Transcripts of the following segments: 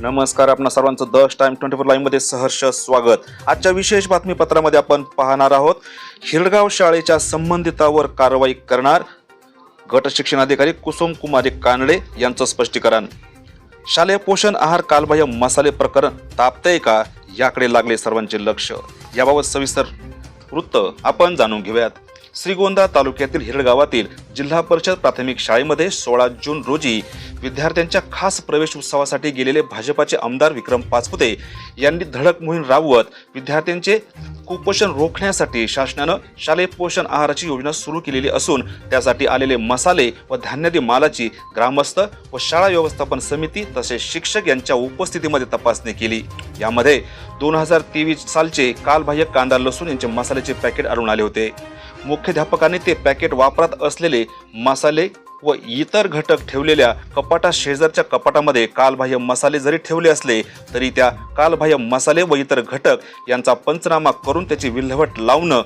नमस्कार आपण सर्वांचं द टाइम ट्वेंटी फोर लाईनमध्ये सहर्ष स्वागत. आजच्या विशेष बातमीपत्रामध्ये आपण पाहणार आहोत हिरडगाव शाळेच्या संबंधितावर कारवाई करणार गट शिक्षणाधिकारी कुसुम कुमारी कानडे यांचं स्पष्टीकरण. शालेय पोषण आहार कालबाह्य मसाले प्रकरण तापतंय का? याकडे लागले सर्वांचे लक्ष. याबाबत सविस्तर वृत्त आपण जाणून घेऊयात. श्रीगोंदा तालुक्यातील हिरडगावातील जिल्हा परिषद प्राथमिक शाळेमध्ये सोळा जून रोजी विद्यार्थ्यांच्या खास प्रवेश उत्सवासाठी गेलेले भाजपाचे आमदार विक्रम पाचपुते यांनी धडक मोहीम राबवत विद्यार्थ्यांचे कुपोषण रोखण्यासाठी शासनानं शालेय पोषण आहाराची योजना सुरू केलेली असून त्यासाठी आलेले मसाले व धान्यादी मालाची ग्रामस्थ व शाळा व्यवस्थापन समिती तसेच शिक्षक यांच्या उपस्थितीमध्ये तपासणी केली. यामध्ये दोन हजार तेवीस सालचे कालबाह्य कांदा लसूण यांचे मसाल्याचे पॅकेट आढळून आले होते. मुख्याध्यापकाने ते पॅकेट वापरात असलेले मसाले व इतर घटक ठेवलेल्या कपाटा शेजारच्या कपाटामध्ये कालबाह्य मसाले जरी ठेवले असले तरी त्या कालबाह्य मसाले व इतर घटक यांचा पंचनामा करून त्याची विल्हेवाट लावणं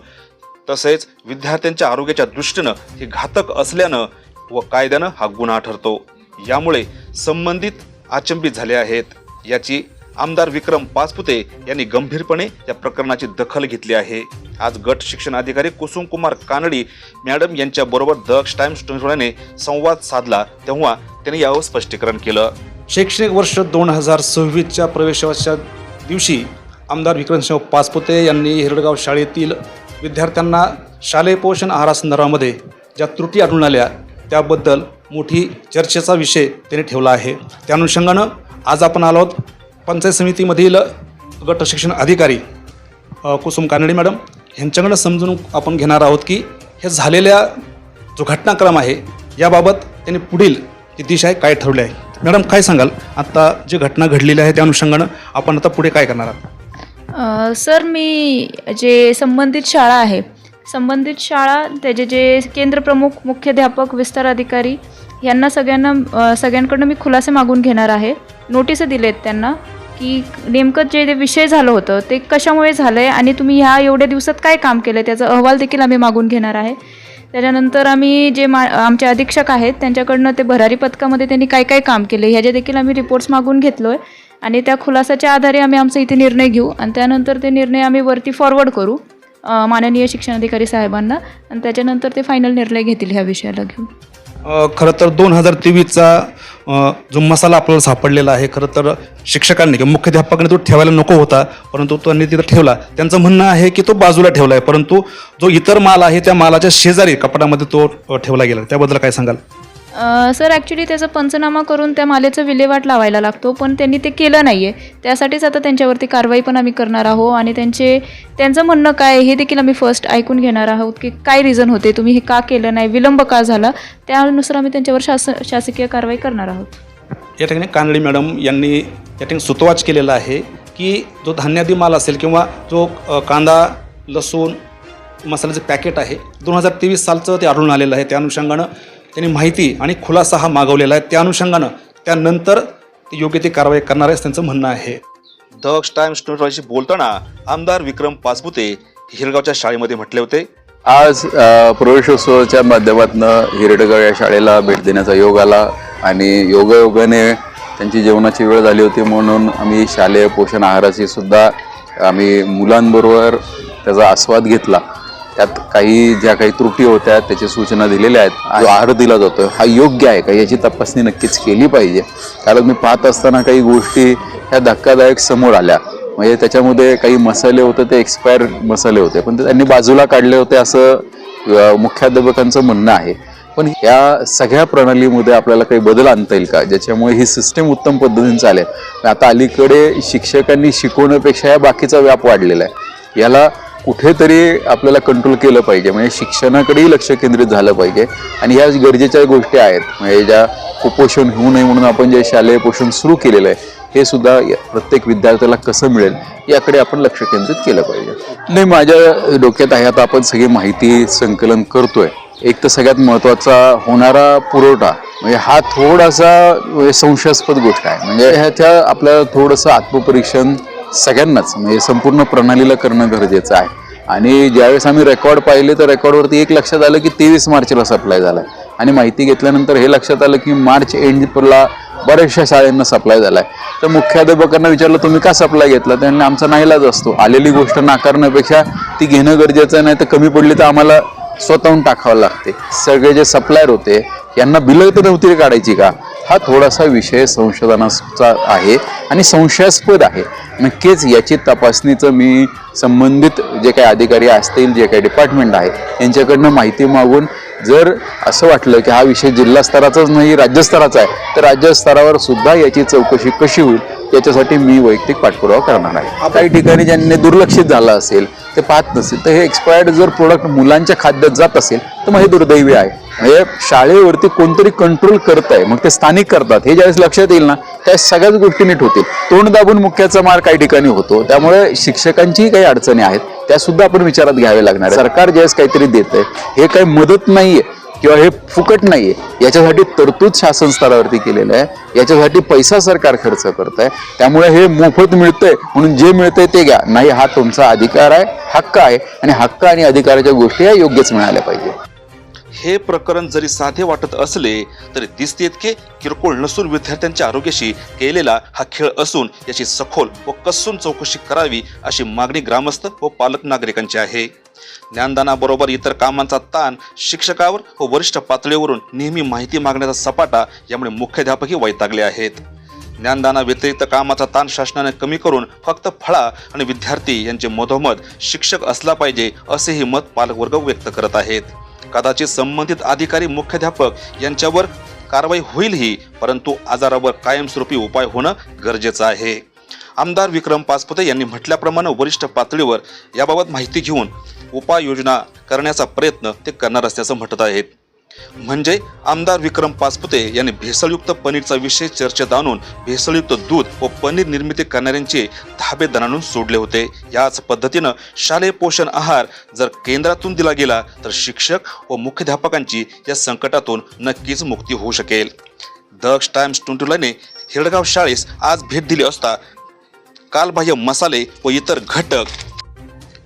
तसेच विद्यार्थ्यांच्या आरोग्याच्या दृष्टीनं हे घातक असल्यानं व कायद्यानं हा गुन्हा ठरतो यामुळे संबंधित अचंबित झाले आहेत. याची आमदार विक्रम पाचपुते यांनी गंभीरपणे या प्रकरणाची दखल घेतली आहे. आज गट शिक्षण अधिकारी कुसुम कुमार कानडी मॅडम यांच्याबरोबर दक्ष टाइम्स ने संवाद साधला तेव्हा त्यांनी यावर स्पष्टीकरण केलं. शैक्षणिक वर्ष दोन हजार सव्वीसच्या प्रवेशाच्या दिवशी आमदार विक्रमसिंह पाचपुते यांनी हिरडगाव शाळेतील विद्यार्थ्यांना शालेय पोषण आहारासंदर्भामध्ये ज्या त्रुटी आढळून आल्या त्याबद्दल मोठी चर्चेचा विषय त्यांनी ठेवला आहे. त्या अनुषंगानं आज आपण आलो आहोत पंचायत समितीमधील गट शिक्षण अधिकारी कुसुम कानडे मॅडम ह्यांच्याकडं समजून आपण घेणार आहोत की हे झालेल्या जो घटनाक्रम आहे याबाबत त्यांनी पुढील ती दिशा आहे काय ठरवले आहे. मॅडम काय सांगाल? आता जी घटना घडलेली आहे त्या अनुषंगानं आपण आता पुढे काय करणार आहात? सर मी जे संबंधित शाळा आहे संबंधित शाळा त्याचे जे केंद्रप्रमुख मुख्याध्यापक विस्तार अधिकारी यांना सगळ्यांना सगळ्यांकडनं मी खुलासे मागून घेणार आहे. नोटिसं दिलेत त्यांना की नेमकं जे विषय झालं होतं ते कशामुळे झालं आहे आणि तुम्ही ह्या एवढ्या दिवसात काय काम केलं आहे त्याचा अहवाल देखील आम्ही मागून घेणार आहे. त्याच्यानंतर आम्ही जे मा आमचे अधीक्षक आहेत त्यांच्याकडनं ते भरारी पथकामध्ये त्यांनी काय काय काम केले ह्याचे देखील आम्ही रिपोर्ट्स मागून घेतलो आहे आणि त्या खुलासाच्या आधारे आम्ही आमचा इथे निर्णय घेऊ आणि त्यानंतर ते निर्णय आम्ही वरती फॉरवर्ड करू माननीय माननीय शिक्षणाधिकारी साहेबांना. आणि त्याच्यानंतर ते फायनल निर्णय घेतील ह्या विषयाला घेऊन. खरं तर दोन हजार तेवीसचा जो मसाला आपल्याला सापडलेला आहे खरं तर शिक्षकांनी किंवा मुख्याध्यापकाने तो ठेवायला नको होता परंतु त्यांनी तिथं ठेवला. त्यांचं म्हणणं आहे की तो बाजूला ठेवला आहे परंतु जो इतर माल आहे त्या मालाच्या शेजारी कपडामध्ये तो ठेवला गेला. त्याबद्दल काय सांगाल? सर ॲक्च्युली त्याचा पंचनामा करून त्या मालेचं विल्हेवाट लावायला लागतो पण त्यांनी ते केलं नाही आहे त्यासाठीच आता त्यांच्यावरती कारवाई पण आम्ही करणार आहोत आणि त्यांचे त्यांचं म्हणणं काय हे देखील आम्ही फर्स्ट ऐकून घेणार आहोत की काय रिझन होते तुम्ही हे का केलं नाही विलंब का झाला? त्यानुसार आम्ही त्यांच्यावर शास शासकीय कारवाई करणार आहोत. या ठिकाणी कानडी मॅडम यांनी या ठिकाणी सुतवाच केलेला आहे की जो धान्यादी माल असेल किंवा जो कांदा लसूण मसाल्याचं पॅकेट आहे दोन हजार तेवीस सालचं ते आढळून आलेलं आहे. त्या अनुषंगानं त्यांनी माहिती आणि खुलासा हा मागवलेला आहे. त्या अनुषंगानं त्यानंतर ते योग्य ती कारवाई करणार आहे असं त्यांचं म्हणणं आहे. दक्ष टाइम्स ट्वेंटी बोलताना आमदार विक्रम पाचपुते हिरगावच्या शाळेमध्ये म्हटले होते. आज प्रवेशोत्सवाच्या माध्यमातून हिरडगाव या शाळेला भेट देण्याचा योग आला आणि योगायोगाने त्यांची जेवणाची वेळ झाली होती म्हणून आम्ही शालेय पोषण आहाराची सुद्धा आम्ही मुलांबरोबर त्याचा आस्वाद घेतला. त्यात काही ज्या काही त्रुटी होत्या त्याच्या सूचना दिलेल्या आहेत. जो आहार दिला जातो हा योग्य आहे का? याची तपासणी नक्कीच केली पाहिजे. कारण मी पाहत असताना काही गोष्टी ह्या धक्कादायक समोर आल्या. म्हणजे त्याच्यामध्ये काही मसाले होते ते एक्सपायर मसाले होते. पण ते त्यांनी बाजूला काढले होते असं मुख्याध्यापकांचं म्हणणं आहे. पण या सगळ्या प्रणालीमध्ये आपल्याला काही बदल आणता येईल का? ज्याच्यामुळे ही सिस्टीम उत्तम पद्धतीने चालेल. आता अलीकडे शिक्षकांनी शिकवण्यापेक्षा या बाकीचा व्याप वाढलेला आहे. याला कुठेतरी आपल्याला कंट्रोल केलं पाहिजे. म्हणजे शिक्षणाकडेही लक्ष केंद्रित झालं पाहिजे. आणि ह्या गरजेच्या गोष्टी आहेत. म्हणजे ज्या कुपोषण होऊ नये म्हणून आपण जे शालेय पोषण सुरू केलेलं आहे हे सुद्धा प्रत्येक विद्यार्थ्याला कसं मिळेल याकडे आपण लक्ष केंद्रित केलं पाहिजे. नाही माझ्या डोक्यात आहे आता आपण सगळी माहिती संकलन करतोय. एक तर सगळ्यात महत्त्वाचा होणारा पुरवठा. म्हणजे हा थोडासा म्हणजे संशयास्पद गोष्ट आहे. म्हणजे ह्याच्या आपल्याला थोडंसं आत्मपरीक्षण सगळ्यांनाच. म्हणजे संपूर्ण प्रणालीला करणं गरजेचं आहे. आणि ज्यावेळेस आम्ही रेकॉर्ड पाहिले तर रेकॉर्डवरती एक लक्षात आलं की तेवीस मार्चला सप्लाय झाला आहे आणि माहिती घेतल्यानंतर हे लक्षात आलं की मार्च एंडला बऱ्याचशा शाळांना सप्लाय झाला आहे तर मुख्याध्यापकांना विचारलं तुम्ही का सप्लाय घेतला? त्यांना आमचा नाईलाज असतो. आलेली गोष्ट नाकारण्यापेक्षा ती घेणं गरजेचं नाही तर कमी पडली तर आम्हाला स्वतःहून टाकावं लागते. सगळे जे सप्लायर होते यांना बिलं तर नव्हती काढायची का? हा थोडासा विषय संशोधनाचा आहे आणि संशयास्पद आहे. नक्कीच याची तपासणीचं मी संबंधित जे काही अधिकारी असतील जे काही डिपार्टमेंट आहे यांच्याकडनं माहिती मागून जर असं वाटलं की हा विषय जिल्हा स्तराचाच नाही राज्यस्तराचा आहे तर राज्यस्तरावर सुद्धा याची चौकशी कशी होईल याच्यासाठी मी वैयक्तिक पाठपुरावा करणार आहे. काही ठिकाणी ज्यांनी दुर्लक्षित झालं असेल ते पाहत नसेल तर हे एक्सपायर्ड जर प्रोडक्ट मुलांच्या खाद्यात जात असेल तर मग हे दुर्दैवी आहे. म्हणजे शाळेवरती कोणतरी कंट्रोल करत आहे मग ते स्थानिक करतात. हे ज्यावेळेस लक्षात येईल ना त्या सगळ्याच गोष्टी नीट होतील. तोंड दाबून मुख्याचा मार काही ठिकाणी होतो. त्यामुळे शिक्षकांचीही काही अडचणी आहेत त्या सुद्धा आपण विचारात घ्यावे लागणार सरकार ज्यावेळेस काहीतरी देत आहे हे काही मदत नाहीये किंवा हे फुकट नाहीये याच्यासाठी तरतूद शासन स्तरावरती केलेलं आहे. याच्यासाठी पैसा सरकार खर्च करत आहे त्यामुळे हे मोफत मिळतंय म्हणून जे मिळतंय ते घ्या. नाही हा तुमचा अधिकार आहे हक्क आहे. आणि हक्क आणि अधिकाराच्या गोष्टी या योग्यच मिळाल्या पाहिजे. हे प्रकरण जरी साधे वाटत असले तरी दिसते इतके किरकोळ नसून विद्यार्थ्यांच्या आरोग्याशी केलेला हा खेळ असून याची सखोल व कसून चौकशी करावी अशी मागणी ग्रामस्थ व पालक नागरिकांची आहे. ज्ञानदानाबरोबर इतर कामांचा ताण शिक्षकावर व वरिष्ठ पातळीवरून नेहमी माहिती मागण्याचा सपाटा यामुळे मुख्याध्यापकही वैतागले आहेत. ज्ञानदाना व्यतिरिक्त कामाचा ताण शासनाने कमी करून फक्त फळा आणि विद्यार्थी यांचे मधोमध शिक्षक असला पाहिजे असेही मत पालकवर्ग व्यक्त करत आहेत. कदाचित संबंधित अधिकारी मुख्याध्यापक यांच्यावर कारवाई होईलही परंतु आजारावर कायमस्वरूपी उपाय होणं गरजेचं आहे. आमदार विक्रम पाचपुते यांनी म्हटल्याप्रमाणे वरिष्ठ पातळीवर याबाबत माहिती घेऊन उपाययोजना करण्याचा प्रयत्न ते करणार असल्याचं म्हणत आहेत म्हणजे आमदार विक्रम पाचपुते यांनी भेसळयुक्त पनीरचा विषय चर्चेत आणून भेसळयुक्त दूध व पनीर निर्मिती करणाऱ्यांचे धाबे दणाणून सोडले होते. याच पद्धतीनं शालेय पोषण आहार जर केंद्रातून दिला गेला तर शिक्षक व मुख्याध्यापकांची या संकटातून नक्कीच मुक्ती होऊ शकेल. दक्ष टाइम्स टुंटुलाने हिरडगाव शाळेस आज भेट दिली असता कालबाह्य मसाले व इतर घटक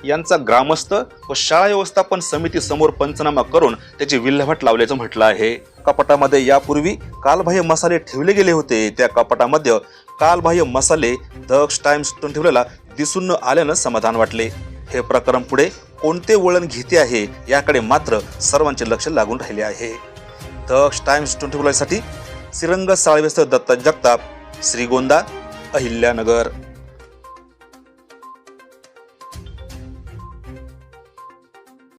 यांचा ग्रामस्थ व शाळा व्यवस्थापन समिती समोर पंचनामा करून त्याची विल्हेवाट लावल्याचं म्हटलं आहे. कपाटामध्ये यापूर्वी कालबाह्य मसाले ठेवले गेले होते. त्या कपाटामध्ये कालबाह्य मसाले दक्ष टाइम्स ठेवलेला दिसून न आल्यानं समाधान वाटले. हे प्रकरण पुढे कोणते वळण घेते आहे याकडे मात्र सर्वांचे लक्ष लागून राहिले आहे. दक्ष टाइम्स ट्वेंटी साठी श्रीरंग साळवेस्थ दत्ता जगताप श्रीगोंदा अहिल्यानगर.